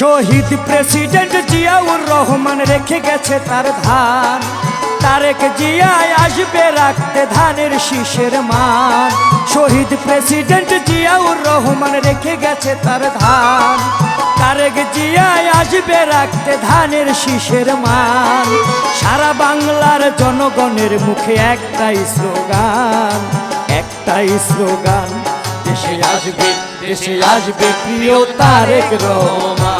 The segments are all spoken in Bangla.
শহীদ প্রেসিডেন্ট জিয়াউর রহমান রেখে গেছে তার ধান। তারেক জিয়ায় আসবে রাখতে ধানের শীষের মান। শহীদ প্রেসিডেন্ট জিয়াউর রহমান রেখে গেছে তার ধান। তারেক জিয়ায় আসবে রাখতে ধানের শীষের মান। সারা বাংলার জনগণের মুখে একটাই স্লোগান একটাই স্লোগান, দেশে আসবে দেশে আসবে প্রিয় তারেক রহমান।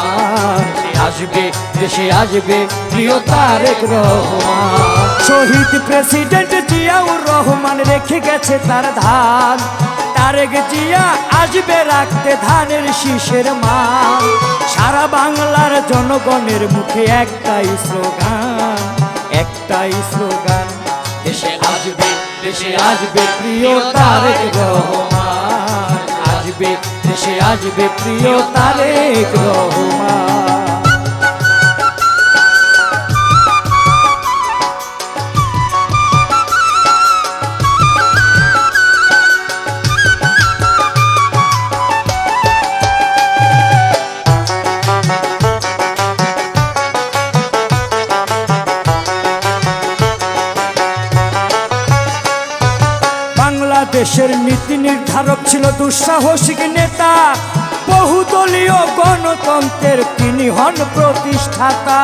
দেশে আসবে প্রিয় তারেক রহমান। শহীদ প্রেসিডেন্ট জিয়াউর রহমান রেখে গেছে তার ধান। তারেক জিয়া আসবে রাখতে ধানের শীষের মান। সারা বাংলার জনগণের মুখে একটাই স্লোগান একটাই স্লোগান, দেশে আসবে দেশে আসবে প্রিয় তারেক রহমান। আসবে, দেশে আসবে প্রিয় তারেক রহমান। বাংলাদেশের নীতি নির্ধারক ছিল দুঃসাহসিক নেতা। বহুদলীয় গণতন্ত্রের তিনি হন প্রতিষ্ঠাতা।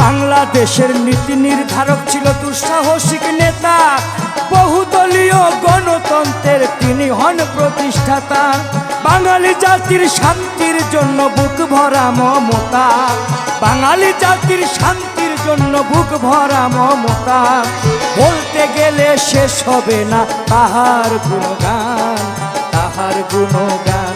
বাংলাদেশের নীতি নির্ধারক ছিল দুঃসাহসিক নেতা। বহুদলীয় গণতন্ত্রের তিনি হন প্রতিষ্ঠাতা। বাঙালি জাতির শান্তির জন্য বুক ভরা মমতা। বাঙালি জাতির শান্তির জন্য বুক ভরা মমতা। বলতে গেলে শেষ হবে না তাহার গুণগান তাহার গুণগান।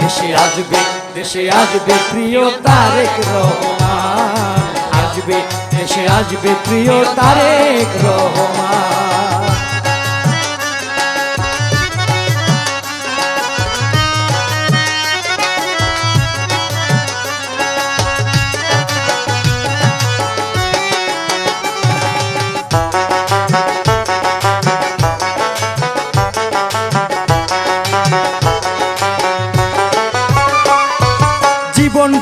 দেশে আসবে দেশে আসবে প্রিয় তারেক রহমান। আসবে, দেশে আসবে প্রিয় তারেক রহমান।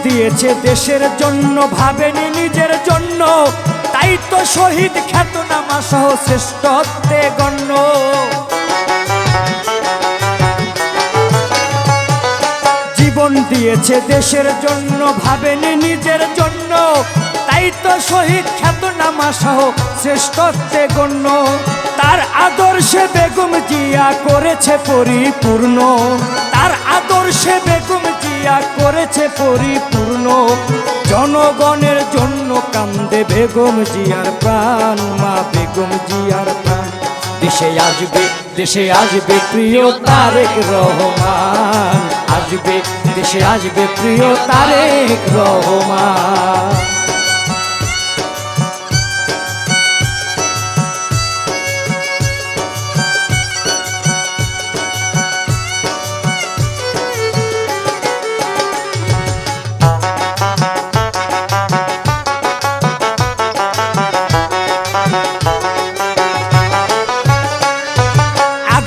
দিয়েছে দেশের জন্য, ভাবেনি নিজের জন্য। তাই তো শহীদ খ্যাতনামা সহ শ্রেষ্ঠত্বে গণ্য। জীবন দিয়েছে দেশের জন্য, ভাবেনি নিজের জন্য। তাই তো শহীদ খ্যাতনামা সহ শ্রেষ্ঠত্বে গণ্য। তার আদর্শে বেগম জিয়া করেছে পরিপূর্ণ। তার আদর্শে বেগম জিয়া করেছে পরিপূর্ণ। জনগণের জন্য কান্দে বেগম জিয়ার প্রাণ, মা বেগম জিয়ার প্রাণ। দেশে আসবে দেশে আসবে প্রিয় তারেক রহমান। আসবে, দেশে আসবে প্রিয় তারেক রহমান।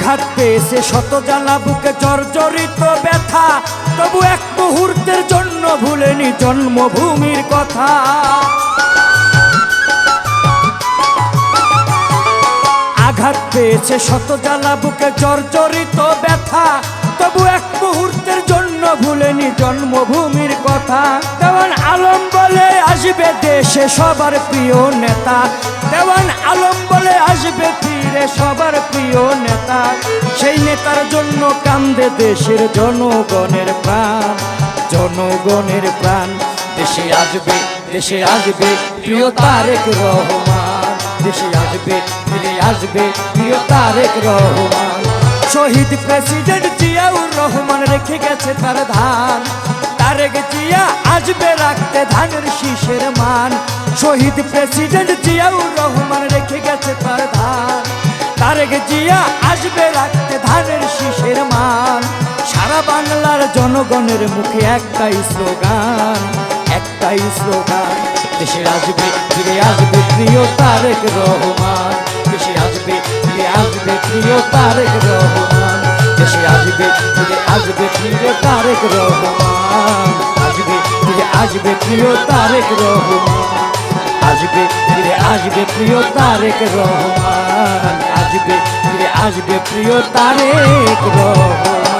আঘাত পেয়েছে শত জ্বালা বুকে জর্জরিত ব্যথা। তবু এক মুহূর্তের জন্য ভুলেনি জন্মভূমির কথা। আঘাত পেয়েছে শত জ্বালা বুকে জর্জরিত ব্যথা। তবু এক মুহূর্তের জন্য ভুলেনি জন্মভূমির কথা। দেওয়ান আলম বলে আসবে দেশে সবার প্রিয় নেতা। দেওয়ান আলম বলে আসবে ফিরে সবার প্রিয় নেতা। সেই নেতার জন্য কান্দে দেশের জনগণের প্রাণ। জনগণের প্রাণ। দেশে আসবে দেশে আসবে প্রিয় তারেক রহমান। দেশে আসবে, ফিরে আসবে প্রিয় তারেক রহমান। শহীদ প্রেসিডেন্ট জিয়াউর রহমান রেখে গেছে তার ধান। তারেক জিয়া আসবে রাখতে ধানের শীষের মান। শহীদ প্রেসিডেন্ট জিয়াউর রহমান রেখে গেছে তার ধান তারেক জিয়া আসবে রাখতে ধানের শীষের মান। সারা বাংলার জনগণের মুখে একটাই স্লোগান একটাই স্লোগান, দেশে আসবে, ফিরে আসবে প্রিয় তারেক রহমান। দেশে আসবে, ফিরে আসবে প্রিয় তারেক রহমান। আসবে ফিরে তারেক রহমান। আসবে ফিরে আসবে প্রিয় তারেক রহমান। আসবে ফিরে আসবে প্রিয় তারেক রহমান। আসবে ফিরে আসবে প্রিয় তারেক রহমান।